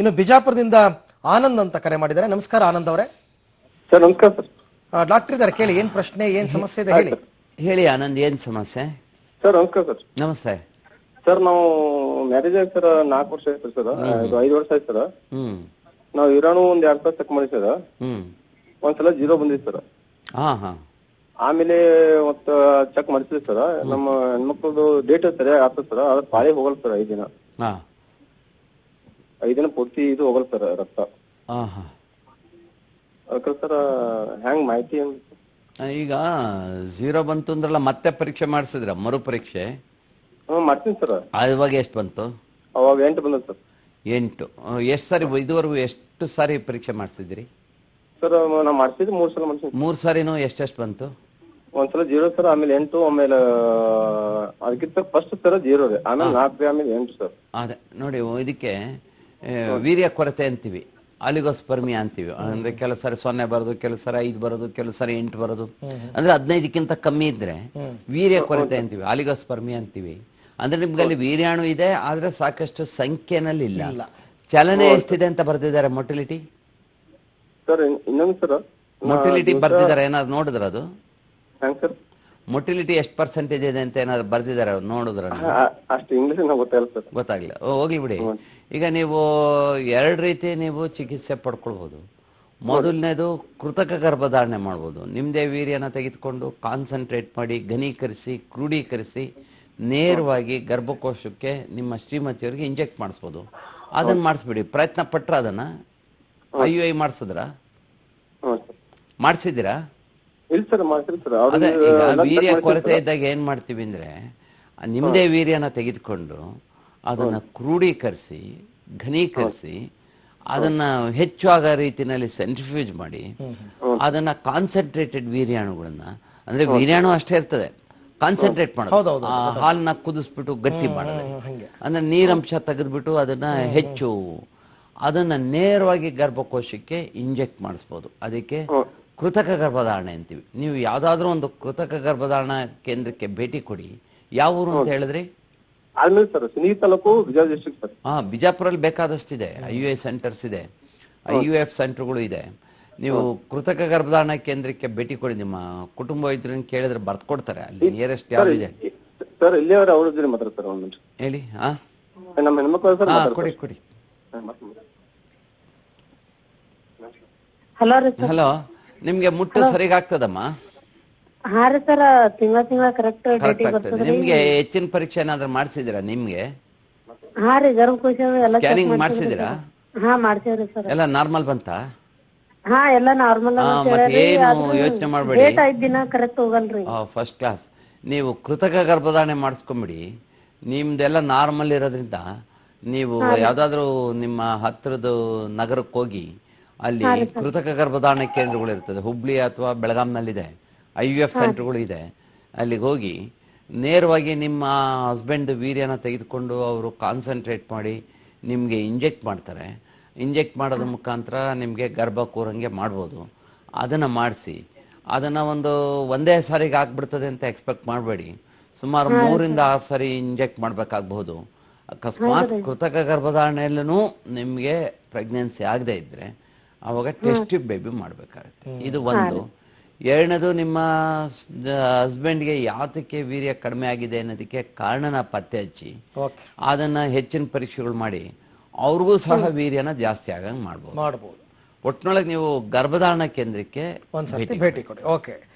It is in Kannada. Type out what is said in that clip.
ಇನ್ನು ಬಿಜಾಪುರದಿಂದ ಆನಂದ್ ಅಂತ ಕರೆ ಮಾಡಿದ್ದಾರೆ. ನಮಸ್ಕಾರ ಆನಂದ್ ಅವರೇ. ಸರ್ ನಮಸ್ಕಾರ ಸರ್. ಡಾಕ್ಟರ್ ಇದ್ದಾರೆ ಕೇಳಿ ಏನ್ ಪ್ರಶ್ನೆ ಏನ್ ಸಮಸ್ಯೆ ಇದೆ ಹೇಳಿ. ಹೇಳಿ ಆನಂದ್ ಏನ್ ಸಮಸ್ಯೆ? ಸರ್ ನಮಸ್ಕಾರ ಸರ್. ನಮಸ್ತೆ. ಸರ್ ನಾವು ಮ್ಯಾರೇಜ್ ಆಯ್ತು ಸರ್ ನಾಲ್ಕು ವರ್ಷ ಆಯ್ತು ಸರ್. ಇದು ಐದು ವರ್ಷ ಆಯ್ತು ಸರ್. ಹ್ಮ್. ನಾವು ಇರಾಣು ಒಂದ್ ಎರಡ್ ಸಾವಿರ ಚೆಕ್ ಮಾಡಿ ಸರ್. ಹ್ಮ್. ಒಂದ್ಸಲ ಜೀರೋ ಬಂದಿತ್ತು ಸರ್. ಹಾ ಹಾ. ಆಮೇಲೆ ಮತ್ತ ಚೆಕ್ ಮಾಡಿಸಿದ್ವಿ ಸರ್. ನಮ್ಮ ಹೆಣ್ಮಕ್ಳದು ಡೇಟ್ ಸರಿ ಆಗ್ತದೆ ಸರ್. ಅದ್ರ ಪಾಳಿ ಹೋಗಲ್ ಸರ್ ಐದ್ ದಿನ. ಹಾ. ಐದ್ ದಿನ ಪೂರ್ತಿ ಇದು ಹೋಗಲ್ ಸರ್ ರಕ್ತ. ಹಾ ಹಾ. ಅದಕ್ಕೆ ಸರ್ ಹೆಂಗ್ ಮಾಹಿತಿ ಈಗ ಝೀರೋ ಬಂತು ಅಂದ್ರಲ್ಲ ಮತ್ತೆ ಪರೀಕ್ಷೆ ಮಾಡಿಸಿದ್ರ ಮರು ಪರೀಕ್ಷೆ? ಮಾಡ್ತೀನಿ ಸರ್. ಅವಾಗ ಎಷ್ಟು ಬಂತು? ಅವಾಗ ಎಂಟು ಬಂದ ಸರ್. ಎಂಟು. ಎಷ್ಟು ಸಾರಿ ಇದುವರೆಗೂ ಎಷ್ಟು ಸಾರಿ ಪರೀಕ್ಷೆ ಮಾಡಿಸಿದ್ರಿ? ಸರ್ ನಾ ಮಾಡ್ತಿದ್ದೆ ಮೂರ್ ಸಲ ಮಾಡ್ತೀನಿ ಮೂರು ಸಾರಿನೂ ಎಷ್ಟೆಷ್ಟು ಬಂತು? ಒಂದ್ಸಲ ಜೀರೋ ಸರ್ ಆಮೇಲೆ ಎಂಟು ಆಮೇಲೆ ಅದಕ್ಕಿಂತ ಫಸ್ಟ್ ಸರ್ ಜೀರೋ ರೀ ಆಮೇಲೆ ನಾಲ್ಕು ಆಮೇಲೆ ಎಂಟು ಸರ್. ಅದೇ ನೋಡಿ ಇದಕ್ಕೆ ವೀರ್ಯ ಕೊರತೆ ಅಂತೀವಿ. ಅಲಿಗೋಸ್ಪರ್ಮಿ ಅಂತೀವಿ. ಅಂದ್ರೆ ಕೆಲವು ಸರಿ ಸೊನ್ನೆ ಬರೋದು ಕೆಲವು ಸರಿ ಐದು ಬರೋದು ಕೆಲವು ಸರಿ ಎಂಟು ಬರೋದು. ಅಂದ್ರೆ ಹದಿನೈದಕ್ಕಿಂತ ಕಮ್ಮಿ ಇದ್ರೆ ವೀರ್ಯ ಕೊರತೆ ಅಂತೀವಿ. ಅಲಿಗೋಸ್ಪರ್ಮಿ ಅಂತೀವಿ. ಅಂದ್ರೆ ನಿಮ್ಗಲ್ಲಿ ವೀರ್ಯಾಣು ಇದೆ ಆದ್ರೆ ಸಾಕಷ್ಟು ಸಂಖ್ಯೆನಲ್ಲಿ ಇಲ್ಲ. ಚಲನೆ ಎಷ್ಟಿದೆ ಅಂತ ಬರ್ದಿದ್ದಾರೆ ಮೊಟಿಲಿಟಿ? ಮೊಟಿಲಿಟಿ ಬರ್ದಿದ್ದಾರೆ ಏನಾದ್ರು ನೋಡಿದ್ರ ಅದು? ಮೊಟಿಲಿಟಿ ಎಷ್ಟು ಪರ್ಸೆಂಟೇಜ್ ಇದೆ ಅಂತ ಏನಾದ್ರು ಬರ್ದಿದ್ದಾರೆ ನೋಡಿದ್ರ ಗೊತ್ತಾಗ್ಲಿಲ್ಲ ಓ, ಹೋಗ್ಲಿ ಬಿಡಿ. ಈಗ ನೀವು ಎರಡು ರೀತಿ ನೀವು ಚಿಕಿತ್ಸೆ ಪಡ್ಕೊಳ್ಬೋದು. ಮೊದಲನೇದು ಕೃತಕ ಗರ್ಭಧಾರಣೆ ಮಾಡ್ಬೋದು. ನಿಮ್ಮದೇ ವೀರ್ಯನ ತೆಗೆದುಕೊಂಡು ಕಾನ್ಸಂಟ್ರೇಟ್ ಮಾಡಿ ಘನೀಕರಿಸಿ ಕ್ರೂಢೀಕರಿಸಿ ನೇರವಾಗಿ ಗರ್ಭಕೋಶಕ್ಕೆ ನಿಮ್ಮ ಶ್ರೀಮತಿಯವರಿಗೆ ಇಂಜೆಕ್ಟ್ ಮಾಡಿಸ್ಬೋದು. ಅದನ್ನ ಮಾಡಿಸ್ಬಿಡಿ. ಪ್ರಯತ್ನ ಪಟ್ರ ಅದನ್ನ? ಐ ಯು ಐ ಮಾಡಿಸಿದ್ರ? ಈಗ ವೀರ್ಯ ಕೊರತೆ ಇದ್ದಾಗ ಏನ್ ಮಾಡ್ತೀವಿ ಅಂದ್ರೆ ನಿಮ್ಮದೇ ನಿಮ್ದೇ ವೀರ್ಯನ ತೆಗೆದುಕೊಂಡು ಅದನ್ನ ಕ್ರೋಢೀಕರಿಸಿ ಘನೀಕರಿಸಿ ಅದನ್ನ ಹೆಚ್ಚು ಆಗೋ ರೀತಿನಲ್ಲಿ ಸೆಂಟ್ರಿಫ್ಯೂಜ್ ಮಾಡಿ ಅದನ್ನ ಕಾನ್ಸಂಟ್ರೇಟೆಡ್ ವೀರ್ಯಾಣುಗಳನ್ನ ಅಂದ್ರೆ ವೀರ್ಯಾಣು ಅಷ್ಟೇ ಇರ್ತದೆ ಕಾನ್ಸಂಟ್ರೇಟ್ ಮಾಡೋದು. ಆ ಹಾಲ್ನ ಕುದಿಸ್ಬಿಟ್ಟು ಗಟ್ಟಿ ಮಾಡೋದು. ಅಂದ್ರೆ ನೀರಂಶ ತೆಗೆದ್ಬಿಟ್ಟು ಅದನ್ನ ಹೆಚ್ಚು ಅದನ್ನ ನೇರವಾಗಿ ಗರ್ಭಕೋಶಕ್ಕೆ ಇಂಜೆಕ್ಟ್ ಮಾಡಿಸ್ಬೋದು. ಅದಕ್ಕೆ ಕೃತಕ ಗರ್ಭಧಾರಣೆ ಅಂತೀವಿ. ನೀವು ಯಾವ್ದಾದ್ರೂ ಒಂದು ಕೃತಕ ಗರ್ಭಧಾರಣ ಕೇಂದ್ರಕ್ಕೆ ಭೇಟಿ ಕೊಡಿ. ಯಾವ ಊರು ಅಂತ ಹೇಳಿದ್ರಿ? ಆದ್ಮೇಲೆ ಸರ್ ಸಿನಿ ತಾಲೂಕು ವಿಜಯ ಡಿಸ್ಟ್ರಿಕ್ಟ್ ಸರ್. ಹಾ ಬಿಜಾಪುರಲ್ಲಿ ಬೇಕಾದಷ್ಟಿದೆ ಐ ಯು ಎ ಸೆಂಟರ್ಸ್ ಇದೆ ಐ ಯು ಎಫ್ ಸೆಂಟರ್ಗಳು ಇದೆ. ನೀವು ಕೃತಕ ಗರ್ಭಧಾರಣ ಕೇಂದ್ರಕ್ಕೆ ಭೇಟಿ ಕೊಡಿ ನಿಮ್ಮ ಕುಟುಂಬ ಇದ್ರೆ ಕೇಳಿದ್ರೆ ಬರ್ಕೊಡ್ತಾರೆ ಅಲ್ಲಿ ನಿಯರೆಸ್ಟ್ ಯಾವ್ದಿದೆ ಸರ್ ಇಲ್ಲೇ ಅವ್ರ ಅವ್ರ ಜೊತೆ ಮಾತಾಡ್ತಾರೆ ಸರ್ ಒಂದ್ ನಿಮಿಷ. ಹೇಳಿ ಹಾ? ನಮ್ಮ ಹೆಣ್ಮಕ್ಳು ಸರ್ ಹಾ ಕೊಡಿ ಕೊಡಿ. ಹಲೋ ಹಲೋ ನಿಮ್ಗೆ ಮುಟ್ಟು ಸರಿಗಾಗ್ತದಮ್ಮ ಹಾ ರೀ ಸರ್ ತಿಂಗಳ ತಿಂಗಳ ಕರೆಕ್ಟ್ ಕರೆಕ್ಟ್ ಡೇಟಿಗೆ ಆಗ್ತದೆ. ಬರ್ತದ್ರಿ ನಿಮ್ಗೆ ಹೆಚ್ಚಿನ ಪರೀಕ್ಷೆ ಏನಾದ್ರೂ ಮಾಡಿಸಿದಿರಾ ನಿಮ್ಗೆ? ಹಾ ರೀ ಎಲ್ಲ check ಸ್ಕ್ಯಾನಿಂಗ್ ಮಾಡ್ಸಿದ್ರಿ ಮಾಡಿಸಿದಿರಾ sir. ಹಾ ಸರ್. ಎಲ್ಲ ನಾರ್ಮಲ್ ಬಂತಾ? ಹಾ ಎಲ್ಲ ನಾರ್ಮಲ್ ಹಾ, ಮತ್ತೆ ಏನು ಯೋಚ್ನೆ ಮಾಡ್ಬೇಡಿ. ಡೇಟ್ ಐದ್ ದಿನ ಕರೆಕ್ಟ್ ಹೋಗಲ್ರಿ. ಫಸ್ಟ್ ಕ್ಲಾಸ್ ನೀವು ಕೃತಕ ಗರ್ಭಧಾರಣೆ ಮಾಡಿಸ್ಕೊಂಬಿಡಿ. ನಿಮ್ದೆಲ್ಲ ನಾರ್ಮಲ್ ಇರೋದ್ರಿಂದ ನೀವು ಯಾವ್ದಾದ್ರು ನಿಮ್ಮ ಹತ್ರದ ನಗರಕ್ಕೆ ಹೋಗಿ ಅಲ್ಲಿ ಕೃತಕ ಗರ್ಭಧಾರಣೆ ಕೇಂದ್ರಗಳು ಇರ್ತದೆ ಹುಬ್ಳಿ ಅಥವಾ ಬೆಳಗಾಂನಲ್ಲಿದೆ. ಐ ಯು ಎಫ್ ಸೆಂಟರ್ಗಳು ಇದೆ. ಅಲ್ಲಿಗೆ ಹೋಗಿ ನೇರವಾಗಿ ನಿಮ್ಮ ಹಸ್ಬೆಂಡ್ ವೀರ್ಯನ ತೆಗೆದುಕೊಂಡು ಅವರು ಕಾನ್ಸಂಟ್ರೇಟ್ ಮಾಡಿ ನಿಮಗೆ ಇಂಜೆಕ್ಟ್ ಮಾಡ್ತಾರೆ. ಇಂಜೆಕ್ಟ್ ಮಾಡೋದ್ರ ಮುಖಾಂತರ ನಿಮಗೆ ಗರ್ಭ ಕೂರಂಗೆ ಮಾಡ್ಬೋದು. ಅದನ್ನು ಮಾಡಿಸಿ. ಅದನ್ನು ಒಂದು ಒಂದೇ ಸಾರಿಗೆ ಆಗ್ಬಿಡ್ತದೆ ಅಂತ ಎಕ್ಸ್ಪೆಕ್ಟ್ ಮಾಡಬೇಡಿ. ಸುಮಾರು ಮೂರಿಂದ ಆರು ಸಾರಿ ಇಂಜೆಕ್ಟ್ ಮಾಡಬೇಕಾಗಬಹುದು. ಅಕಸ್ಮಾತ್ ಕೃತಕ ಗರ್ಭಧಾರಣೆಯಲ್ಲೂ ನಿಮಗೆ ಪ್ರೆಗ್ನೆನ್ಸಿ ಆಗದೆ ಇದ್ದರೆ ಅವಾಗ ಟೆಸ್ಟ್ ಬೇಬಿ ಮಾಡಬೇಕಾಗುತ್ತೆ. ಇದು ಒಂದು. ಎರಡನೇದು ನಿಮ್ಮ ಹಸ್ಬೆಂಡ್ಗೆ ಯಾತಕ್ಕೆ ವೀರ್ಯ ಕಡಿಮೆ ಆಗಿದೆ ಅನ್ನೋದಕ್ಕೆ ಕಾರಣನ ಪತ್ತೆ ಹಚ್ಚಿ. ಅದನ್ನ ಹೆಚ್ಚಿನ ಪರೀಕ್ಷೆಗಳು ಮಾಡಿ. ಅವ್ರಿಗೂ ಸಹ ವೀರ್ಯನ ಜಾಸ್ತಿ ಆಗಂಗ್ ಮಾಡ್ಬೋದು. ಮಾಡ್ಬೋದು. ಒಟ್ಟಿನೊಳಗೆ ನೀವು ಗರ್ಭಧಾರಣ ಕೇಂದ್ರಕ್ಕೆ ಭೇಟಿ ಕೊಡಿ. ಓಕೆ.